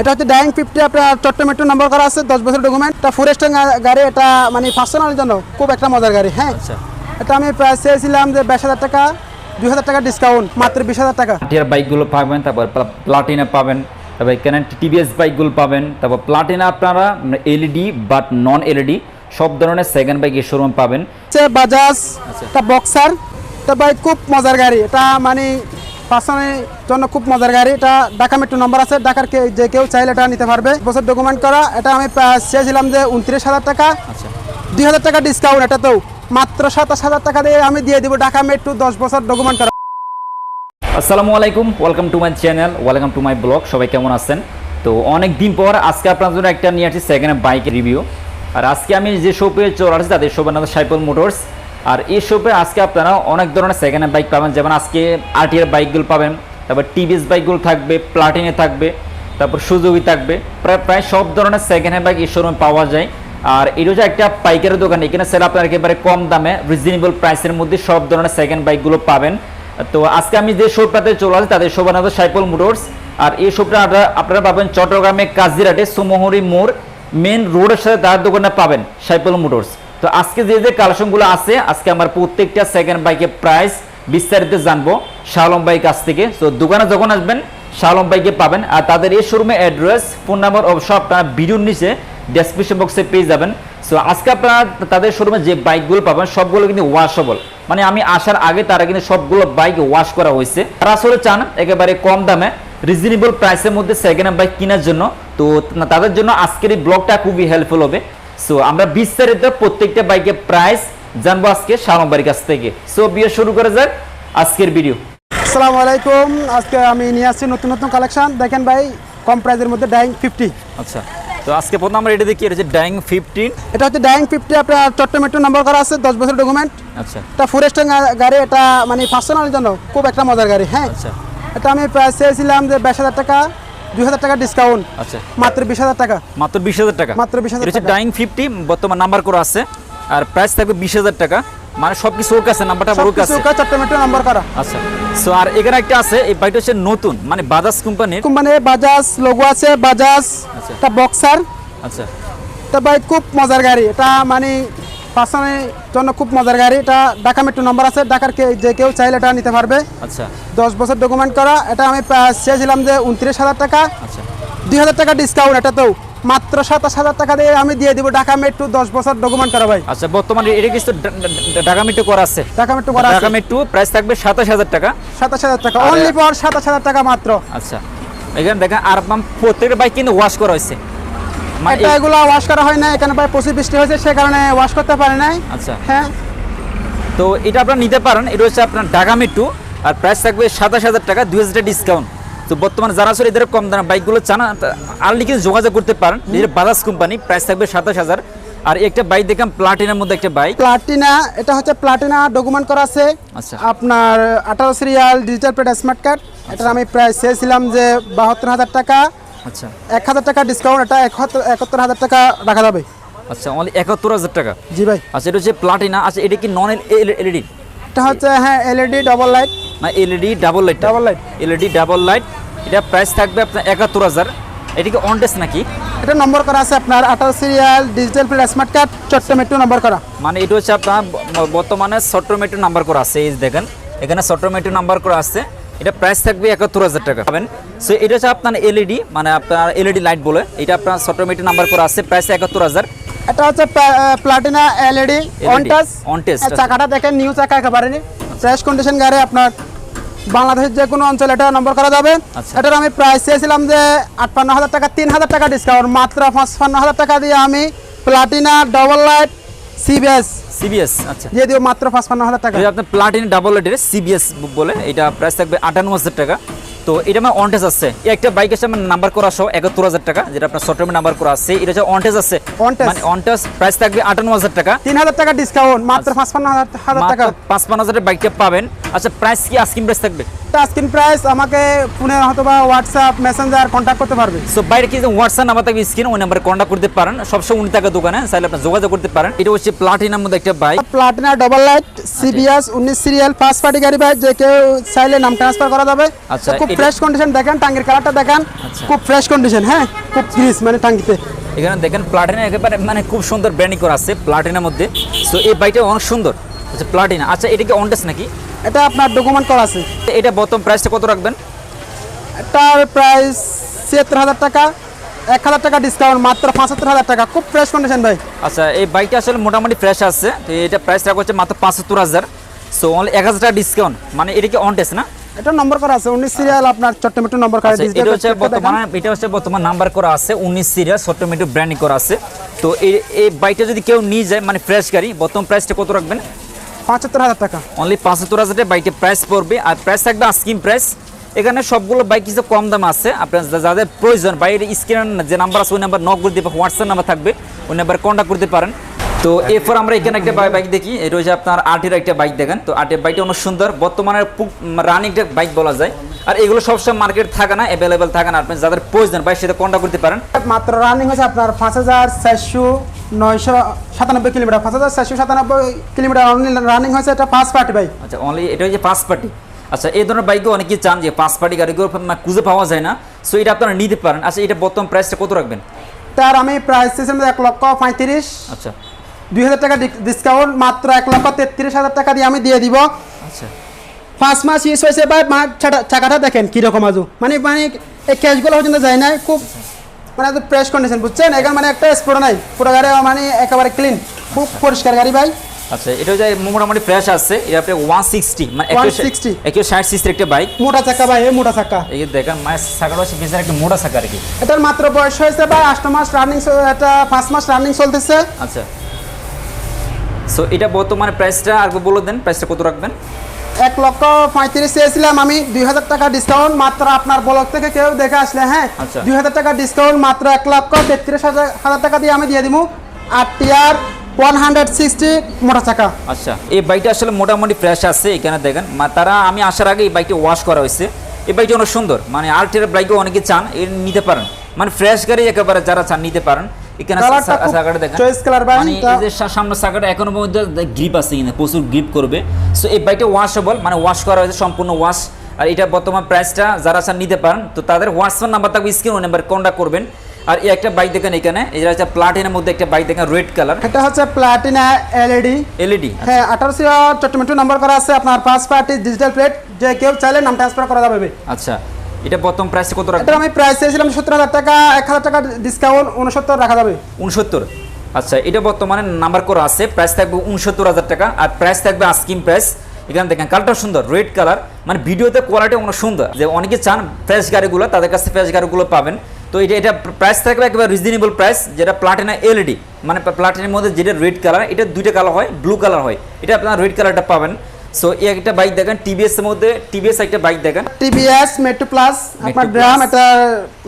এটা হচ্ছে ডাইং ফিফটি আপনার চট্টমেট্রো নম্বর করা আছে দশ বছর ডকুমেন্ট এটা ফরেস্টের গাড়ি এটা মানে পার্সোনালের জন্য খুব একটা মজার গাড়ি হ্যাঁ? আচ্ছা। এটা আমি প্রায় চেয়েছিলাম যে বাইশ হাজার টাকা দুই হাজার টাকা ডিসকাউন্ট মাত্র বিশ হাজার টাকা। টিয়ার বাইকগুলো পাবেন তারপর প্লাটিনা পাবেন তারপর এখানে টিভিএস বাইকগুলো পাবেন তারপর প্লাটিনা আপনারা এলইডি বাট নন এলইডি সব ধরনের সেকেন্ড বাইক এই শোরুম পাবেন বাজাজ। বক্সার এটা ভাই খুব মজার গাড়ি এটা মানে পার্সোনালের জন্য খুব মজার গাড়ি। এটা ঢাকা মেট্রো নম্বর আছে। ঢাকার কে- যে কেউ চাইলে এটা নিতে পারবে। বছর ডকুমেন্ট করা। এটা আমি চেয়েছিলাম যে উনত্রিশ হাজার টাকা। আচ্ছা। দুই হাজার টাকা ডিসকাউন্ট এটাতেও মাত্র সাতাশ হাজার টাকা দিয়ে আমি দিয়ে দিব ঢাকা মেট্রো দশ বছর ডকুমেন্ট করা। আসসালামু আলাইকুম। Welcome to my channel welcome to my blog সবাই কেমন আছেন? তো অনেক দিন পর আজকে আপনার জন্য একটা নিয়ে আসছি সেকেন্ড বাইকের রিভিউ আর আজকে আমি যে শপে চলে আসছি তাদের শপের নাম সাইপল মোটরস আর এই শপে আজকে আপনারা অনেক ধরনের সেকেন্ড হ্যান্ড বাইক পাবেন। যেমন আজকে আরটিআর বাইকগুলো পাবেন, তারপর টিভিএস বাইকগুলো থাকবে প্লাটিনে থাকবে, তারপর সুযোগী থাকবে। প্রায় প্রায় সব ধরনের সেকেন্ড হ্যান্ড বাইক এই শোরুমে পাওয়া যায়। আর এটা হচ্ছে একটা পাইকারি দোকান, এখানে স্যার আপনার একেবারে কম দামে রিজনেবল প্রাইসের মধ্যে সব ধরনের সেকেন্ড বাইকগুলো পাবেন। তো আজকে আমি যে শোরটাতে চলে আসি, তাদের শোভান হচ্ছে সাইপল মোটরস আর এই শোপটা আপনারা আপনারা পাবেন চট্টগ্রামে কাজিরাটে সুমোহরি মোড় মেন রোডের সাথে তার দোকানে পাবেন সাইপল মোটরস তো আজকে যে যে কালেকশনগুলো আছে, আজকে আমার প্রত্যেকটা সেকেন্ড বাইকের প্রাইস বিস্তারিত জানব শালম বাইক কাছ থেকে। তো দোকানে যখন আসবেন শালম বাইকে পাবেন। আর তাদের এই শোরুমে অ্যাড্রেস ফোন নাম্বার অবশ্য আপনারা ভিডিওর নিচে ডেসক্রিপশন বক্সে পেয়ে যাবেন। সো আজকে আপনারা তাদের শোরুমে যে বাইকগুলো পাবেন, সবগুলো কিন্তু ওয়াশেবল মানে আমি আসার আগে তারা কিন্তু সবগুলো বাইক ওয়াশ করা হয়েছে। তারা আসলে চান একেবারে কম দামে রিজনেবল প্রাইসের মধ্যে সেকেন্ড হ্যান্ড বাইক কেনার জন্য। তো তাদের জন্য আজকের এই ব্লগটা খুবই হেল্পফুল হবে। সো আমরা বিস্তারিত প্রত্যেকটা বাইকের প্রাইস জানব আজকে শালম কাছ থেকে। সো বিয়ে শুরু করে যাক আজকের ভিডিও আসসালামু আলাইকুম। আজকে আমি নিয়ে আসছি নতুন নতুন কালেকশন দেখেন ভাই কম প্রাইসের মধ্যে ডাইং ফিফটি আচ্ছা। তো আজকে প্রথম আমরা এটা দেখি এটা হচ্ছে ডাইং ফিফটিন এটা হচ্ছে ডাইং ফিফটি আপনার চট্টমেট্রো নম্বর করা আছে দশ বছর ডকুমেন্ট আচ্ছা। এটা ফরেস্টের গাড়ি এটা মানে পার্সোনালের জন্য খুব একটা মজার গাড়ি হ্যাঁ। আচ্ছা। এটা আমি প্রায় চেয়েছিলাম যে বাইশ হাজার টাকা। দুই হাজার টাকা ডিসকাউন্ট আচ্ছা। মাত্র বিশ হাজার টাকা। মাত্র বিশ হাজার টাকা। মাত্র 20,000 এটা টাকা। ডাইং ফিফটি বর্তমান নাম্বার করা আছে। আর প্রাইস থাকবে বিশ হাজার টাকা। মানে সব কিছু ওর কাছে নাম্বারটা ওর কাছে সবকিছু নম্বর করা। আচ্ছা। সো আর এখানে একটা আছে এই হচ্ছে নতুন মানে বাজাজ কোম্পানির কোম্পানি বাজাজ লোগো আছে বাজাজ আচ্ছা। এটা বক্সার আচ্ছা। এটা ভাই খুব মজার গাড়ি। এটা মানে পার্সোনালের জন্য খুব মজার গাড়ি। এটা ঢাকা মেট্রো নম্বর আছে। ঢাকার কে- যে কেউ চাইলে এটা নিতে পারবে। আচ্ছা। দশ বছর ডকুমেন্ট করা। এটা আমি চেয়েছিলাম যে উনত্রিশ হাজার টাকা। আচ্ছা। দুই হাজার টাকা ডিসকাউন্ট এটাতেও মাত্র সাতাশ হাজার টাকা দিয়ে আমি দিয়ে দিব ঢাকা মেট্রো দশ বছর ডকুমেন্ট করা ভাই। আচ্ছা বর্তমানে এটা ডা- ঢাকা মেট্রো করা আছে? ঢাকা মেট্রো করা ঢাকা মেট্রো প্রাইস থাকবে সাতাশ হাজার টাকা। সাতাশ হাজার টাকা। অনলি ফর সাতাশ হাজার টাকা মাত্র। আচ্ছা। এখানে দেখেন আর প্রত্যেকটা বাইক কিন্তু ওয়াশ করা হয়েছে। এটা এই- এগুলো ওয়াশ করা হয় না এখানে ভাই প্রচুর বৃষ্টি হয়েছে সে কারণে ওয়াশ করতে পারে নাই। আচ্ছা। হ্যাঁ। তো এটা আপনারা নিতে পারেন এটা হচ্ছে আপনার ঢাকা মেট্রো আর প্রাইস থাকবে সাতাশ হাজার টাকা দুই হাজার ডিসকাউন্ট তো বর্তমানে যারা আসলে এদের কম দামের বাইকগুলো চান আর্লি কিন্তু যোগাযোগ করতে পারেন। এদের বাজাজ কোম্পানি প্রাইস থাকবে সাতাশ হাজার। আর একটা বাইক দেখলাম প্লাটিনার মধ্যে একটা বাইক প্লাটিনা এটা হচ্ছে প্লাটিনা ডকুমেন্ট করা আছে। আচ্ছা। আপনার আঠারো serial digital plate smart card এটা আমি প্রায় চেয়েছিলাম যে বাহাত্তর হাজার টাকা। আচ্ছা। এক হাজার টাকা ডিসকাউন্ট এটা একাত্তর হাজার টাকা রাখা যাবে। আচ্ছা অনলি একাত্তর হাজার টাকা? জি ভাই। আচ্ছা এটা হচ্ছে প্লাটিনা আচ্ছা এটা কি নন এলইডি এটা হচ্ছে হ্যাঁ এলইডি ডবল লাইট না LED double light Double light। LED double light এটা প্রাইস থাকবে আপনার একাত্তর হাজার। এটা কি অনটেস নাকি? এটা নম্বর করা আছে আপনার আঠারো serial digital plate smart card Chatta metro number করা। মানে এটা হচ্ছে আপনার বর্তমানে সট্টোমেটো নাম্বার করা আছে এই দেখেন। এখানে সট্টোমেটো নাম্বার করা আছে। এটা প্রাইস থাকবে একাত্তর হাজার টাকা। পাবেন। সো এটা হচ্ছে আপনার এলইডি মানে আপনার এলইডি লাইট বলে। এটা আপনার সট্টোমেটো নাম্বার করা আছে প্রাইস একাত্তর হাজার। এটা হচ্ছে Platina LED on touch on আচ্ছা। চাকাটা দেখেন নিউ চাকা একেবারে। ফ্রেশ কন্ডিশন গাড়ি আপনার বাংলাদেশের যে কোনো অঞ্চলে এটা নম্বর করা যাবে। আচ্ছা। এটার আমি প্রাইস চেয়েছিলাম যে আটপান্ন হাজার টাকা তিন হাজার টাকা ডিসকাউন্ট মাত্র পাঁচপান্ন হাজার টাকা দিয়ে আমি Platina double light CBS CBS আচ্ছা। দিয়ে দিও মাত্র পাঁচপান্ন হাজার টাকা। আপনার প্লাটিন ডাবল লাইটের সিবিএস বলে এটা প্রাইস থাকবে আটান্ন হাজার টাকা। তো এটা আমার অনটেজ আছে। একটা বাইকের আমার নাম্বার করা সহ একাত্তর হাজার টাকা যেটা আপনার শর্ট নাম্বার করা আছে। এটা যে অনটেজ আছে। মানে অনটেজ প্রাইস থাকবে আটান্ন হাজার টাকা। তিন হাজার টাকা ডিসকাউন্ট মাত্র পাঁচপান্ন হাজার টাকা। পাঁচপান্ন পাঁচ পাঁচ হাজারের বাইকটা পাবেন। আচ্ছা প্রাইস কি আস্কিং প্রাইস থাকবে? স্ক্রিন প্রাইস আমাকে ফোনে অথবা হোয়াটসঅ্যাপ মেসেঞ্জার কন্ট্যাক্ট করতে পারবে। সো বাইরে কি হোয়াটসঅ্যাপ নাম্বার থাকবে স্ক্রিন ওই নাম্বারে কন্ট্যাক্ট করতে পারেন। সবসময় উনি থাকে দোকানে চাইলে আপনি যোগাযোগ করতে পারেন। এটা হচ্ছে প্লাটিনার মধ্যে একটা bike Platina double light CBS উনিশ সিরিয়াল ফার্স্ট পার্টি গাড়ি ভাই যে কেউ চাইলে নাম ট্রান্সফার করা যাবে। আচ্ছা, খুব ফ্রেশ কন্ডিশন দেখেন টাঙ্গির কালারটা দেখেন। আচ্ছা। খুব ফ্রেশ কন্ডিশন হ্যাঁ? খুব গ্রিস মানে টাঙ্গিতে। এখানে দেখেন প্লাটিনা একেবারে মানে খুব সুন্দর ব্র্যান্ডিং করা আছে প্লাটিনার মধ্যে। সো এই বাইকটা অনেক সুন্দর। আচ্ছা প্লাটিনা আচ্ছা এটা কি অনটেস নাকি? এটা আপনার ডকুমেন্ট করা আছে। এটা বর্তমান প্রাইসটা কত রাখবেন? এটার প্রাইস ছিয়াত্তর হাজার টাকা এক হাজার টাকা ডিসকাউন্ট মাত্র পঁচাত্তর হাজার টাকা। খুব ফ্রেশ কন্ডিশন ভাই। আচ্ছা এই বাইকটা আসলে মোটামুটি ফ্রেশ আছে। তো এটা প্রাইস রাখা হচ্ছে মাত্র পাঁচাত্তর হাজার। সো অনলি এক হাজার টাকা ডিসকাউন্ট মানে এটা কি অনটেস না? এটা নম্বর করা আছে। উনিশ সিরিয়াল আপনার চট্টমেট্রো নম্বর করা আচ্ছা, এটা হচ্ছে বর্তমানে এটা হচ্ছে বর্তমান নাম্বার করা আছে। উনিশ সিরিয়াস অটোমেটিক ব্র্যান্ডিং করা আছে। তো এই এই বাইকটা যদি কেউ নিয়ে যায় মানে ফ্রেশ গাড়ি বর্তমান প্রাইসটা কত রাখবেন? পঁচাত্তর হাজার টাকা। অনলি পাঁচাত্তর হাজারে বাইকের প্রাইস পড়বে। আর প্রাইস থাকবে আস্কিম প্রাইস এখানে সবগুলো বাইক কিছু কম দাম আছে। আপনার যাদের প্রয়োজন, বাইরের স্ক্রিন যে নাম্বার আছে, ওই নাম্বার নক করে দিবে হোয়াটসঅ্যাপ নাম্বার থাকবে, ওই নাম্বার কন্ট্যাক্ট করতে পারেন। তো এরপর আমরা এখানে একটা বাইক দেখি। এটা হচ্ছে আপনার আটের একটা বাইক দেখেন। তো আটের বাইকটা অনেক সুন্দর। বর্তমানে রানিং বাইক বলা যায়। আর এগুলো সবসময় মার্কেট থাকে না অ্যাভেলেবেল থাকে না। আপনি যাদের প্রয়োজন বাইক সেটা কন্ট্যাক্ট করতে পারেন। মাত্র রানিং হচ্ছে আপনার পাঁচ হাজার চারশো নয়শো সাতানব্বই কিলোমিটার। পাঁচ হাজার চারশো সাতানব্বই কিলোমিটার রানিং হয়েছে এটা ফার্স্ট পার্টি বাইক আচ্ছা অনলি এটা হচ্ছে পাঁচ পার্টি আচ্ছা এই ধরনের বাইকও অনেকে চান যে পাঁচ পার্টি গাড়িগুলো মানে খুঁজে পাওয়া যায় না। সো এটা আপনারা নিতে পারেন। আচ্ছা এটা বর্তমান প্রাইসটা কত রাখবেন? তার আমি প্রাইস চেয়েছিলাম এক লক্ষ পঁয়ত্রিশ। আচ্ছা। দুই হাজার টাকা ডিসকাউন্ট মাত্র এক লক্ষ তেত্রিশ হাজার টাকা দিয়ে আমি দিয়ে দিব। আচ্ছা। পাঁচ মাস ইউজ হয়েছে বা মা চাকাটা দেখেন কীরকম আজু মানে মানে এই ক্যাশগুলো পর্যন্ত যায় নাই খুব মানে ফ্রেশ কন্ডিশন বুঝছেন? এখানে মানে একটা স্পোর্ট নাই পুরো গাড়ি মানে একেবারে ক্লিন খুব পরিষ্কার গাড়ি ভাই। আচ্ছা এটা হচ্ছে মোটামুটি ফ্রেশ আছে এটা আপনি ওয়ান সিক্সটি মানে 160 একশো ষাট সিক্সটির একটা বাইক মোটা চাকা ভাই এই মোটা চাকা। এই দেখেন মায়ের সাকাটা হচ্ছে একটা মোটা সাকা আর কি। এটার মাত্র বয়স হয়েছে ভাই আষ্ট মাস রানিং এটা পাঁচ মাস রানিং চলতেছে। আচ্ছা। সো এটা বর্তমানে প্রাইসটা আর বলে দেন প্রাইসটা কত রাখবেন? এক লক্ষ পঁয়ত্রিশ চেয়েছিলাম আমি দুই হাজার টাকা ডিসকাউন্ট মাত্র আপনার ব্লক থেকে কেউ দেখে আসলে হ্যাঁ? আচ্ছা। দুই হাজার টাকা ডিসকাউন্ট মাত্র এক লক্ষ তেত্রিশ হাজার হাজার টাকা দিয়ে আমি দিয়ে দিব আর টিআর ওয়ান হান্ড্রেড সিক্সটি মোটা চাকা। আচ্ছা এই বাইকটা আসলে মোটামুটি ফ্রেশ আছে এখানে দেখেন। তারা আমি আসার আগে এই বাইকটা ওয়াশ করা হয়েছে। এই বাইকটা অনেক সুন্দর মানে আর্টের বাইকও অনেকে চান এর নিতে পারেন। মানে ফ্রেশ গাড়ি একেবারে যারা চান নিতে পারেন। এখানে সাকাটা দেখেন ভাই, মানে এই যে সা- সাকাটা এখনও পর্যন্ত গ্রিপ আছে কিনা প্রচুর গ্রিপ করবে। সো এই বাইকটা ওয়াশেবল মানে ওয়াশ করা হয়েছে সম্পূর্ণ ওয়াশ আর এটা বর্তমান প্রাইসটা যারা চান নিতে পারেন তো তাদের হোয়াটসঅ্যাপ নাম্বার থাকবে স্ক্রিন ওই নাম্বার কন্ট্যাক্ট করবেন। আর এই একটা বাইক দেখেন এখানে এটা হচ্ছে প্লাটিনের মধ্যে একটা বাইক দেখেন রেড কালার এটা হচ্ছে প্লাটিনা এলইডি এলইডি হ্যাঁ আঠারোশো চট্টমেট্রো নাম্বার করা আছে আপনার পাঁচ পার্টি ডিজিটাল প্লেট যে কেউ চাইলে নাম ট্রান্সফার করা যাবে আচ্ছা। এটা বর্তমান প্রাইসটা কত এটা আমি প্রাইস সত্তর হাজার টাকা এক হাজার টাকা ডিসকাউন্ট উনসত্তর রাখা যাবে। উনসত্তর আচ্ছা এটা বর্তমানে নাম্বার করা আছে প্রাইস থাকবে উনসত্তর হাজার টাকা আর প্রাইস থাকবে আস্কিম প্রাইস এখানে দেখেন কালারটা সুন্দর রেড কালার মানে ভিডিওতে কোয়ালিটি অনেক সুন্দর। যে অনেকে চান ফ্রেশ গাড়িগুলো তাদের কাছে ফ্রেশ গাড়িগুলো পাবেন। তো এটা এটা প্রাইস থাকবে একেবারে রিজনেবল প্রাইস যেটা প্লাটিনা এলইডি মানে প্লাটিনের মধ্যে যেটা রেড কালার এটা দুইটা কালার হয় ব্লু কালার হয়। এটা আপনার রেড কালারটা পাবেন। সো এই একটা বাইক দেখেন টিভিএস এর মধ্যে টিভিএস একটা বাইক দেখেন। টিভিএস মেট্রো প্লাস আপনার ড্রাম এটা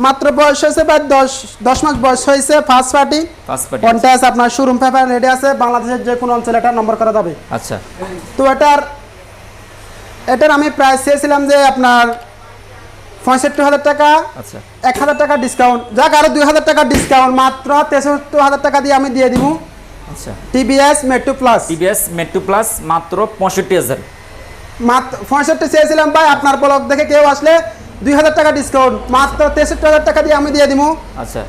মাত্র বয়স হয়েছে বা দশ দশ মাস বয়স হয়েছে ফার্স্ট পার্টি ফার্স্ট পার্টি কন্টাস আপনার শোরুম পেপার রেডি আছে বাংলাদেশের যে কোনো অঞ্চলে এটা নম্বর করা যাবে। আচ্ছা। তো এটার এটার আমি প্রাইস চেয়েছিলাম যে আপনার পঁয়ষট্টি হাজার টাকা আচ্ছা। এক হাজার টাকা ডিসকাউন্ট যাক আরও দুই হাজার টাকা ডিসকাউন্ট মাত্র তেষট্টি হাজার টাকা দিয়ে আমি দিয়ে দিব। আচ্ছা। TVS Metro Plus. TVS Metro Plus মাত্র পঁয়ষট্টি হাজার। মাত্র পঁয়ষট্টি চেয়েছিলাম ভাই আপনার ব্লগ দেখে কেউ আসলে দুই হাজার টাকা ডিসকাউন্ট মাত্র তেষট্টি হাজার টাকা দিয়ে আমি দিয়ে দিব আচ্ছা।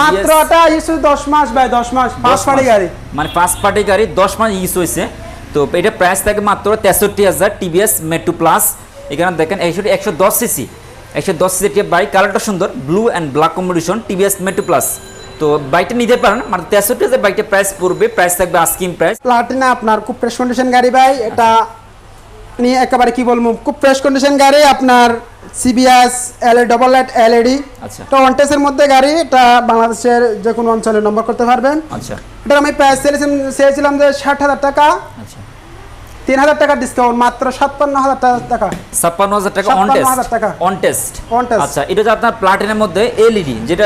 মাত্র এটা ইস্যু দশ মাস ভাই দশ মাস পাঁচ মাস। গাড়ি। মানে পাঁচ পার্টি গাড়ি দশ মাস ইউজ হয়েছে। তো এটা প্রাইস থাকে মাত্র তেষট্টি হাজার টিভিএস মেট্রো প্লাস। এখানে দেখেন একশো একশো দশ সিসি একশো দশ সিসি বাইক কালারটা সুন্দর blue and black combination TVS Metro Plus. তো বাইকটা নিতে পারেন মানে তেষট্টি হাজার বাইকটা প্রাইস পড়বে প্রাইস থাকবে আস্কিম প্রাইস প্লাটিনা আপনার খুব ফ্রেশ কন্ডিশন গাড়ি ভাই এটা নিয়ে একেবারে কি বলব খুব ফ্রেশ কন্ডিশন গাড়ি আপনার CBS L double light LED আচ্ছা। তো ওয়ান্টেসের মধ্যে গাড়ি এটা বাংলাদেশের যে কোনো অঞ্চলে নম্বর করতে পারবেন। আচ্ছা। এটার আমি প্রাইস চেয়েছিলাম চেয়েছিলাম যে ষাট হাজার টাকা। আচ্ছা। তিন হাজার টাকা ডিসকাউন্ট মাত্র সাতান্ন হাজার টাকা। ছাপ্পান্ন হাজার টাকা অন টেস্ট টাকা। On test On test। আচ্ছা এটা হচ্ছে আপনার প্লাটিনের মধ্যে এলইডি যেটা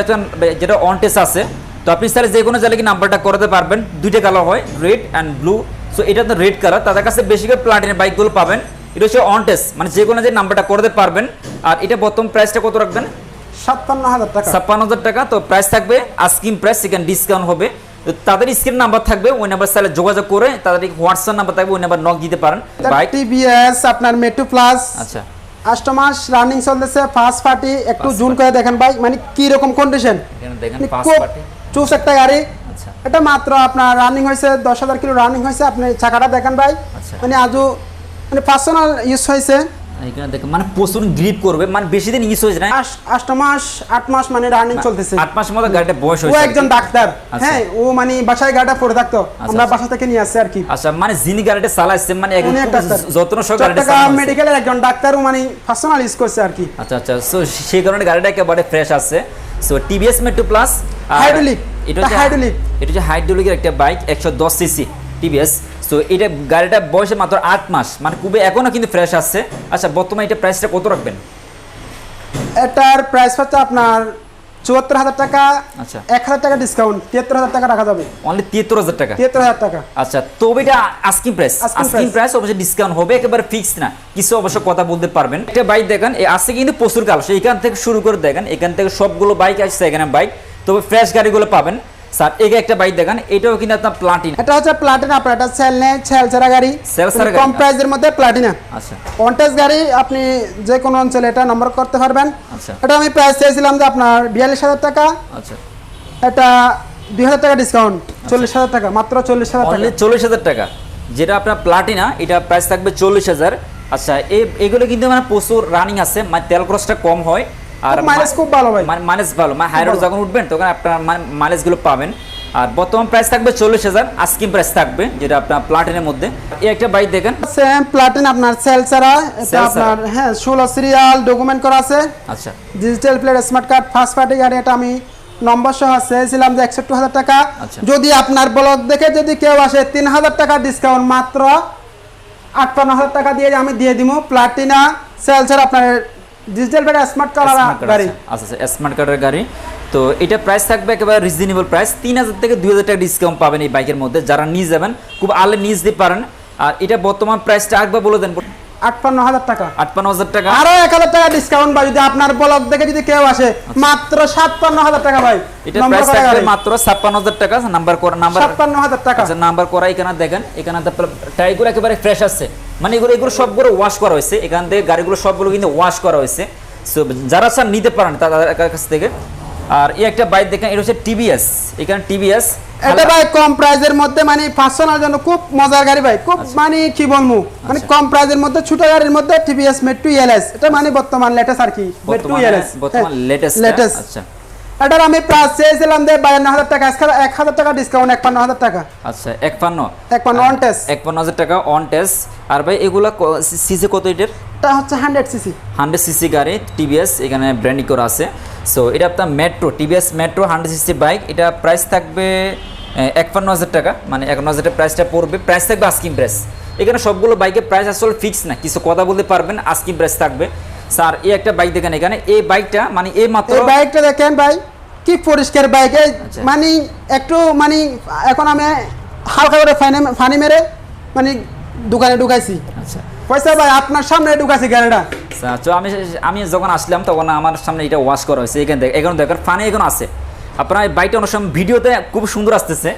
যেটা অন টেস্ট আছে। তো আপনি স্যার যে কোনো নাম্বারটা করাতে পারবেন। দুইটা কালার হয় রেড অ্যান্ড ব্লু সো এটা তো রেড কালার তাদের কাছে বেশি করে প্লাটিনের বাইকগুলো পাবেন। এটা হচ্ছে অন টেস্ট মানে যে কোনো যে নাম্বারটা করতে পারবেন। আর এটা বর্তমান প্রাইসটা কত রাখবেন? সাতান্ন হাজার টাকা। ছাপ্পান্ন হাজার টাকা। তো প্রাইস থাকবে আস্কিং প্রাইস সেখানে ডিসকাউন্ট হবে। তাদের স্ক্রিন নাম্বার থাকবে ওই নাম্বার সাথে যোগাযোগ করে তাদের হোয়াটসঅ্যাপ নাম্বার থাকবে ওই নাম্বার নক দিতে পারেন। বাইক টিভিএস আপনার মেট্রো প্লাস আচ্ছা। আষ্ট মাস রানিং চলতেছে ফার্স্ট পার্টি একটু জুন করে দেখেন ভাই মানে কি রকম কন্ডিশন দেখেন খুব পার্টি চুস একটা গাড়ি। আচ্ছা। এটা মাত্র আপনার রানিং হয়েছে দশ হাজার কিলো রানিং হয়েছে আপনি চাকাটা দেখেন ভাই। আচ্ছা। মানে আজও মানে পার্সোনাল ইউজ হয়েছে। এখানে দেখেন মানে প্রচুর গ্রিপ করবে মানে বেশি দিন ইউজ হয়েছে না? আষ্ট মাস আট মাস মানে রানিং চলতেছে। আট মাসের মতো গাড়িটা বয়স ও একজন ডাক্তার। আচ্ছা। হ্যাঁ ও মানে বাসায় গাড়িটা পড়ে থাকতো। আমরা আচ্ছা। বাসা থেকে নিয়ে আসছি আর কি। আচ্ছা মানে যিনি গাড়িটা চালাচ্ছে মানে একদম উনি এক খুব ডাক্তার যত্ন সহ গাড়িটা চালাচ্ছে। মেডিকেলের একজন ডাক্তারও মানে পার্সোনাল ইউজ করছে আর কি। আচ্ছা আচ্ছা। সো সেই কারণে গাড়িটা একেবারে ফ্রেশ আছে। So TVS Metro Plus Hydraulic, এটা হচ্ছে hydraulic। এটা হচ্ছে হাইড্রোলিকের একটা বাইক একশো দশ সিসি টিভিএস সো এটা গাড়িটা বয়সে মাত্র আট মাস। মানে খুবই এখনও কিন্তু ফ্রেশ আছে। আচ্ছা বর্তমানে এটা প্রাইসটা কত রাখবেন? এটার প্রাইস হচ্ছে আপনার চুয়াত্তর হাজার টাকা। আচ্ছা। এক হাজার টাকা ডিসকাউন্ট তিয়াত্তর হাজার টাকা রাখা যাবে। অনলি তিয়াত্তর হাজার টাকা? তিয়াত্তর হাজার টাকা। আচ্ছা তবে এটা আস্কিং প্রাইস আস্কিং প্রাইস অবশ্যই ডিসকাউন্ট হবে একেবারে ফিক্স না। কিছু অবশ্য কথা বলতে পারবেন। একটা বাইক দেখেন আজকে কিন্তু প্রচুর কালার। এখান থেকে শুরু করে দেখেন এখান থেকে সবগুলো বাইক আসছে এখানে বাইক তবে ফ্রেশ গাড়িগুলো পাবেন। স্যার এগে একটা বাইক দেখেন এটাও কিন্তু আপনার প্লাটিন এটা হচ্ছে প্লাটিনা আপনার এটা সেল নেই সেল ছাড়া গাড়ি। Cell ছাড়া কম। প্রাইসের মধ্যে প্লাটিনা আচ্ছা। কন্টেস গাড়ি আপনি যে কোনো অঞ্চলে এটা নম্বর করতে পারবেন। আচ্ছা। এটা আমি প্রাইস চেয়েছিলাম যে আপনার বিয়াল্লিশ হাজার টাকা। আচ্ছা। এটা দুই হাজার টাকা ডিসকাউন্ট চল্লিশ হাজার টাকা মাত্র চল্লিশ হাজার টাকা। চল্লিশ হাজার টাকা। যেটা আপনার প্লাটিনা এটা প্রাইস থাকবে চল্লিশ হাজার। আচ্ছা এই- এগুলো কিন্তু মানে প্রচুর রানিং আছে মানে তেল খরচটা কম হয়। আর মাইলেজ খুব ভালো ভাই। মানে মাইলেজ ভালো। মানে হাই রোড ভালো। যখন উঠবেন তখন আপনার মাইলেজগুলো পাবেন। আর বর্তমান প্রাইস থাকবে চল্লিশ হাজার আস্কিং প্রাইস থাকবে যেটা আপনার প্লাটিনের মধ্যে। এই একটা বাইক দেখেন। সেম প্লাটিন আপনার সেল ছাড়া এটা আপনার হ্যাঁ ষোলো সিরিয়াল ডকুমেন্ট করা আছে। আচ্ছা। Digital plate smart card first party গাড়ি এটা আমি নম্বর সহ চেয়েছিলাম যে একষট্টি হাজার টাকা। আচ্ছা। যদি আপনার ব্লগ দেখে যদি কেউ আসে তিন হাজার টাকা ডিসকাউন্ট মাত্র আটপান্ন হাজার টাকা দিয়ে আমি দিয়ে দিব প্লাটিনা সেল ছাড়া আপনার ডিজিটাল ব্যাটা স্মার্ট কার্ড গাড়ি। আচ্ছা আচ্ছা স্মার্ট কার্ডের গাড়ি। তো এটা প্রাইস থাকবে একেবারে রিজনেবল প্রাইস তিন হাজার থেকে দুই হাজার টাকা ডিসকাউন্ট পাবেন এই বাইকের মধ্যে। যারা নিয়ে যাবেন খুব আলে নিয়ে যেতে পারেন। আর এটা বর্তমান প্রাইসটা একবার বলে দেন। আটপান্ন হাজার টাকা। আটপান্ন হাজার টাকা? আরও এক হাজার টাকা ডিসকাউন্ট ভাই যদি আপনার ব্লগ দেখে যদি কেউ আসে মাত্র সাতপান্ন হাজার টাকা ভাই। এটা প্রাইস থাকবে মাত্র ছাপ্পান্ন হাজার টাকা নাম্বার করা নাম্বার সাতপান্ন হাজার টাকা। আচ্ছা নাম্বার করা এখানে দেখেন এখানে টাইগুলো একেবারে ফ্রেশ আছে। মানে এগুলো এগুলো সবগুলো ওয়াশ করা হয়েছে। এখান থেকে গাড়িগুলো সবগুলো কিন্তু ওয়াশ করা হয়েছে। সো যারা স্যার নিতে পারেন তাদের কাছ থেকে। আর এই একটা বাইক দেখেন এটা হচ্ছে টিভিএস এখানে টিভিএস এটা ভাই কম প্রাইজের মধ্যে মানে পার্সোনাল জন্য খুব মজার গাড়ি ভাই খুব আচ্ছা। মানে কি বলব মানে কম প্রাইজের মধ্যে ছোট গাড়ির মধ্যে টিভিএস মেট্রো এলএস এটা মানে বর্তমান লেটেস্ট আর কি মেট্রো এলএস বর্তমান লেটেস্ট লেটেস্ট আচ্ছা। এটার আমি প্রাইস চেয়েছিলাম যে বায়ান্ন হাজার টাকা এক হাজার টাকা ডিসকাউন্ট একান্ন হাজার টাকা। আচ্ছা একপান্ন একপান্ন on test। একপান্ন হাজার টাকা অন টেস্ট আর ভাই এগুলা সিসি কত এটার? এটা হচ্ছে হান্ড্রেড সিসি হান্ড্রেড সিসি গাড়ি টিভিএস এখানে ব্র্যান্ডিং করা আছে। সো এটা আপনার Metro TVS Metro hundred CC bike এটা প্রাইস থাকবে একান্ন হাজার টাকা মানে একান্ন হাজার টাকা প্রাইসটা পড়বে। প্রাইস থাকবে আস্কিং প্রাইস এখানে সবগুলো বাইকের প্রাইস আসলে ফিক্স না কিছু কথা বলতে পারবেন আস্কিং প্রাইস থাকবে। স্যার এই একটা বাইক দেখেন এখানে এই বাইকটা মানে এই মাত্র বাইকটা দেখেন ভাই কি পরিষ্কার বাইক আচ্ছা। মানে একটু মানে এখন আমি হালকা করে ফানি ফানি মেরে মানে দোকানে ঢুকাইছি। পয়সা ভাই আপনার সামনে ঢুকাইছি গাড়িটা। আচ্ছা, তো আমি আমি যখন আসলাম তখন আমার সামনে এটা ওয়াশ করা হয়েছে। এখানে দেখ এখন দেখেন ফানি এখন আছে। আপনার এই বাইকটা অনেক সময় ভিডিওতে খুব সুন্দর আসতেছে।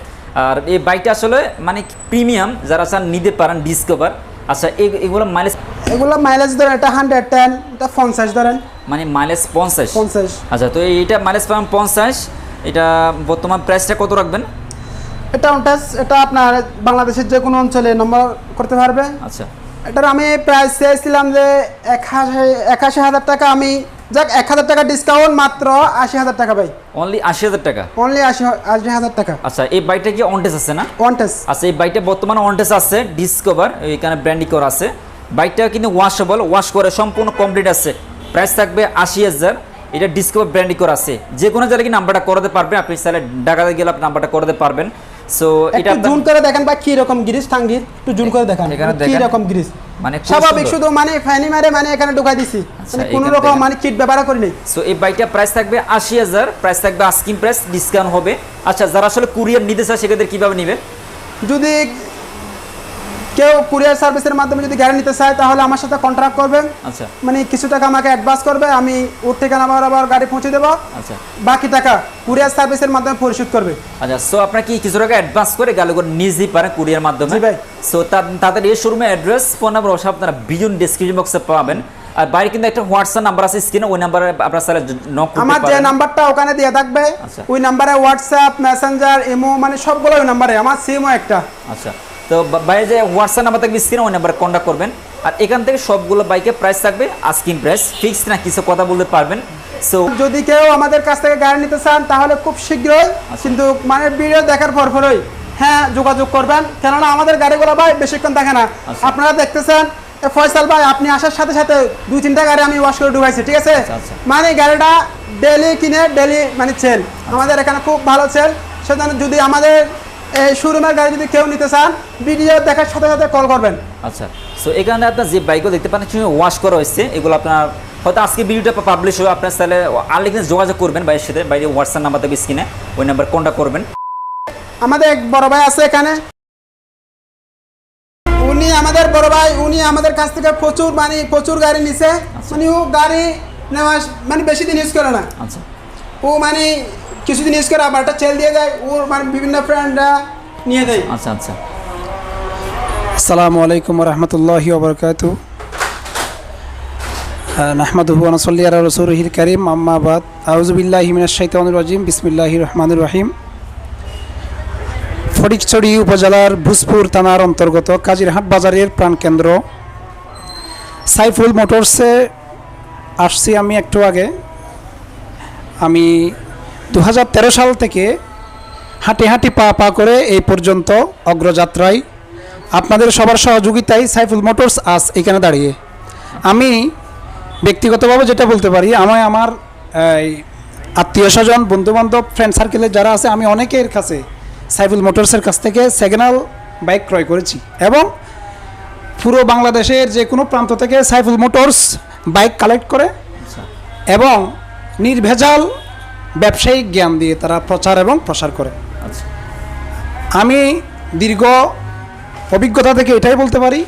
আর এই বাইকটা আসলে মানে প্রিমিয়াম যারা চান নিতে পারেন ডিসকভার আচ্ছা এগুলো মাইলেজ এগুলো মাইলেজ ধরেন এটা হান্ড্রেড টেন এটা পঞ্চাশ ধরেন। মানে মাইলেজ পঞ্চাশ? পঞ্চাশ। আচ্ছা তো এইটা মাইলেজ পাবেন পঞ্চাশ। এটা বর্তমান প্রাইসটা কত রাখবেন? এটা এটা আপনার বাংলাদেশের যে কোনো অঞ্চলে নম্বর করতে পারবে। আচ্ছা। এটার আমি প্রাইস চেয়েছিলাম যে একাশি হাজার টাকা আমি যাক এক হাজার টাকা ডিসকাউন্ট মাত্র আশি হাজার টাকা ভাই। অনলি আশি হাজার টাকা? অনলি আশি আশি হাজার টাকা। আচ্ছা এই বাইকটা কি অনটেস আছে না? ওয়ান্টেস আচ্ছা এই বাইকটা বর্তমানে অনটেস আছে ডিসকভার এখানে ব্র্যান্ডি করা আছে। বাইকটা কিন্তু ওয়াশেবল ওয়াশ করে সম্পূর্ণ কমপ্লিট আছে। প্রাইস থাকবে আশি হাজার। এটা ডিসকভার ব্র্যান্ডি করা আছে। যে কোনো জায়গায় কি নাম্বারটা করতে পারবেন আপনি চাইলে ঢাকাতে গেলে আপনি নাম্বারটা করতে পারবেন। সো এটা জুম করে দেখেন বা কি রকম গ্রিস টাঙ্গির? একটু জুম করে দেখেন এখানে কি রকম গ্রিস? মানে স্বাভাবিক শুধু মানে ফ্যানি মারে মানে এখানে ঢুকাই দিছি। আচ্ছা, মানে কোনো রকম। মানে কিট ব্যবহার করিনি। সো এই বাইকটা প্রাইস থাকবে আশি হাজার প্রাইস থাকবে আস্কিং প্রাইস ডিসকাউন্ট হবে। আচ্ছা যারা আসলে কুরিয়ার নিতে চায় সেক্ষেত্রে কীভাবে নিবে? যদি কেউ কুরিয়ার সার্ভিসের মাধ্যমে যদি গাড়ি নিতে চায় তাহলে আমার সাথে কন্ট্রাক্ট করবে আচ্ছা। মানে কিছু টাকা আমাকে অ্যাডভান্স করবে আমি ওর ঠিকানা আবার আবার গাড়ি পৌঁছে দেবো। আচ্ছা। বাকি টাকা কুরিয়ার সার্ভিসের মাধ্যমে পরিশোধ করবে। আচ্ছা সো আপনারা কি কিছু টাকা অ্যাডভান্স করে গাড়িগুলো নিজেই পারেন কুরিয়ার মাধ্যমে? জি ভাই। সো তাদের এই শোরুমে অ্যাড্রেস ফোন নাম্বার সব আপনারা বিজন ডিসক্রিপশন বক্সে পাবেন। আর বাইরে কিন্তু একটা হোয়াটসঅ্যাপ নাম্বার আছে স্ক্রিনে ওই নাম্বারে আপনারা স্যার নক করতে আমার যে নাম্বারটা ওখানে দেওয়া থাকবে আচ্ছা। ওই নাম্বারে হোয়াটসঅ্যাপ মেসেঞ্জার ইমো মানে সবগুলো ওই নাম্বারে আমার সিমও একটা। আচ্ছা। তো বাইরে যে হোয়াটসঅ্যাপ নাম্বার থাকবে স্ক্রিনে ওই নাম্বারে কন্ট্যাক্ট করবেন। আর এখান থেকে সবগুলো বাইকের প্রাইস থাকবে আস্কিং প্রাইস ফিক্স না কিছু কথা বলতে পারবেন। সো যদি কেউ আমাদের কাছ থেকে গাড়ি নিতে চান তাহলে খুব শীঘ্রই কিন্তু মানে ভিডিও দেখার পর পরই হ্যাঁ যোগাযোগ করবেন। কেননা আমাদের গাড়িগুলো ভাই বেশিক্ষণ থাকে না। আচ্ছা। আপনারা দেখতেছেন ফয়সাল ভাই আপনি আসার সাথে সাথে দুই তিনটা গাড়ি আমি ওয়াশ করে ঢুকাইছি ঠিক আছে? আচ্ছা। মানে গাড়িটা ডেলি কিনে ডেলি মানে সেল আমাদের এখানে খুব ভালো সেল সেজন্য যদি আমাদের এই শোরুমের গাড়ি যদি কেউ নিতে চান ভিডিও দেখার সাথে সাথে কল করবেন। আচ্ছা সো এখানে আপনার যে বাইকগুলো দেখতে পাচ্ছেন ওয়াশ করা হয়েছে। এগুলো আপনার হয়তো আজকে ভিডিওটা পাবলিশ হবে আপনার তাহলে আনলে যোগাযোগ করবেন বাইরের সাথে। বাইরে হোয়াটসঅ্যাপ নাম্বার থাকবে স্ক্রিনে ওই নাম্বার কন্ট্যাক্ট করবেন। আমাদের এক বড় ভাই আছে এখানে। উনি আমাদের বড় ভাই উনি আমাদের কাছ থেকে প্রচুর মানে প্রচুর গাড়ি নিছে। মানে ও গাড়ি নেওয়া মানে বেশি দিন ইউজ করে না। আচ্ছা। ও মানে কিছুদিন ইউজ করে আবার একটা চেল দিয়ে দেয় ওর মানে বিভিন্ন ফ্রেন্ডরা নিয়ে দেয়। আচ্ছা আচ্ছা। আসসালামু আলাইকুম রহমতুল্লাহি ওবরকাত নাহমাদুহু আনসল্লি আলা রসুলহিল করিম। আম্মাবাদ আউজুবিল্লাহি মিনাশ শাইতানির রাজিম। বিসমিল্লাহির রহমানির রহিম। ফটিকছড়ি উপজেলার ভূজপুর থানার অন্তর্গত কাজিরহাট বাজারের প্রাণকেন্দ্র। সাইফুল মোটরসে আসছি আমি একটু আগে। আমি দু হাজার তেরো সাল থেকে হাঁটি হাঁটি পা পা করে এই পর্যন্ত অগ্রযাত্রায় আপনাদের সবার সহযোগিতায় সাইফুল মোটরস আজ এখানে দাঁড়িয়ে। আমি ব্যক্তিগতভাবে যেটা বলতে পারি, আমায় আমার আত্মীয় স্বজন, বন্ধুবান্ধব ফ্রেন্ড সার্কেলে যারা আছে, আমি অনেকের কাছে সাইফুল মোটরসের কাছ থেকে সেকেন্ড বাইক ক্রয় করেছি এবং পুরো বাংলাদেশের যে কোনো প্রান্ত থেকে সাইফুল মোটরস বাইক কালেক্ট করে এবং নির্ভেজাল ব্যবসায়িক জ্ঞান দিয়ে তারা প্রচার এবং প্রসার করে। আমি দীর্ঘ অভিজ্ঞতা থেকে এটাই বলতে পারি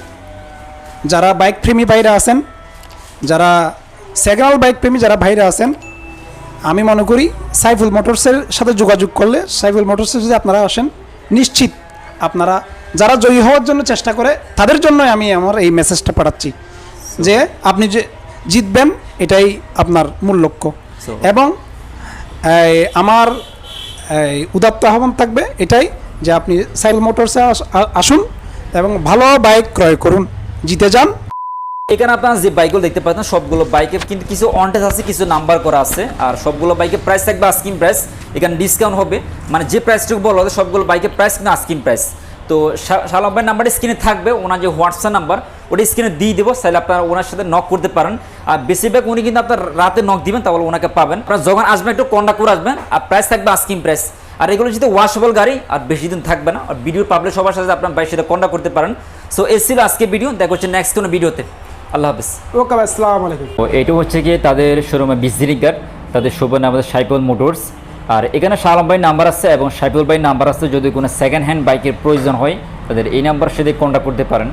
যারা বাইক প্রেমী ভাইরা আছেন যারা সেগাল বাইক প্রেমী যারা ভাইরা আছেন আমি মনে করি সাইফুল মোটরসের সাথে যোগাযোগ করলে সাইফুল মোটরসে যদি আপনারা আসেন নিশ্চিত আপনারা যারা জয়ী হওয়ার জন্য চেষ্টা করে তাদের জন্যই আমি আমার এই মেসেজটা পাঠাচ্ছি যে আপনি যে জিতবেন এটাই আপনার মূল লক্ষ্য। এবং আমার উদাত্ত আহ্বান থাকবে এটাই যে আপনি সাইল মোটরসে আস- আসুন এবং ভালো বাইক ক্রয় করুন। জিতে যান। এখানে আপনারা যে বাইকগুলো দেখতে পাচ্ছেন, সবগুলো বাইকের কিন্তু কিছু অনটেস আছে, কিছু নাম্বার করা আছে। আর সবগুলো বাইকের প্রাইস থাকবে আস্কিং প্রাইস এখানে ডিসকাউন্ট হবে। মানে যে প্রাইসটুকু বলা হবে সবগুলো বাইকের প্রাইস কিন্তু আস্কিং প্রাইস তো শালম ভাইয়ের নাম্বার স্ক্রিনে থাকবে, ওনার যে হোয়াটসঅ্যাপ নাম্বার ওটা স্ক্রিনে দিয়ে দেবো। তাহলে আপনারা ওনার সাথে নক করতে পারেন। আর বেশিরভাগ উনি কিন্তু আপনার রাতে নক দিবেন তাহলে ওনাকে পাবেন। আপনারা যখন আসবেন একটু কন্ট্যাক্ট করে আসবেন আর প্রাইস থাকবে আস্কিং প্রাইস আর এগুলো যদি ওয়াশেবল গাড়ি আর বেশি দিন থাকবে না আর ভিডিও পাবলিশ সবার সাথে আপনার বাইরের সাথে কন্ট্যাক্ট করতে পারেন। সো এ ছিল আজকে ভিডিও দেখা হচ্ছে নেক্সট কোনো ভিডিওতে আল্লাহ হাফিজ। ওকে ভাই আসসালামু আলাইকুম। তো এটা হচ্ছে গিয়ে তাদের শোরুমে কার্ড তাদের শুভ নাম আমাদের সাইকেল মোটরস। আর এখানে শালম ভাই নাম্বার আছে এবং সাইকেল ভাই নাম্বার আছে যদি কোনো সেকেন্ড হ্যান্ড বাইকের প্রয়োজন হয় তাদের এই নাম্বার সাথে কন্ট্যাক্ট করতে পারেন।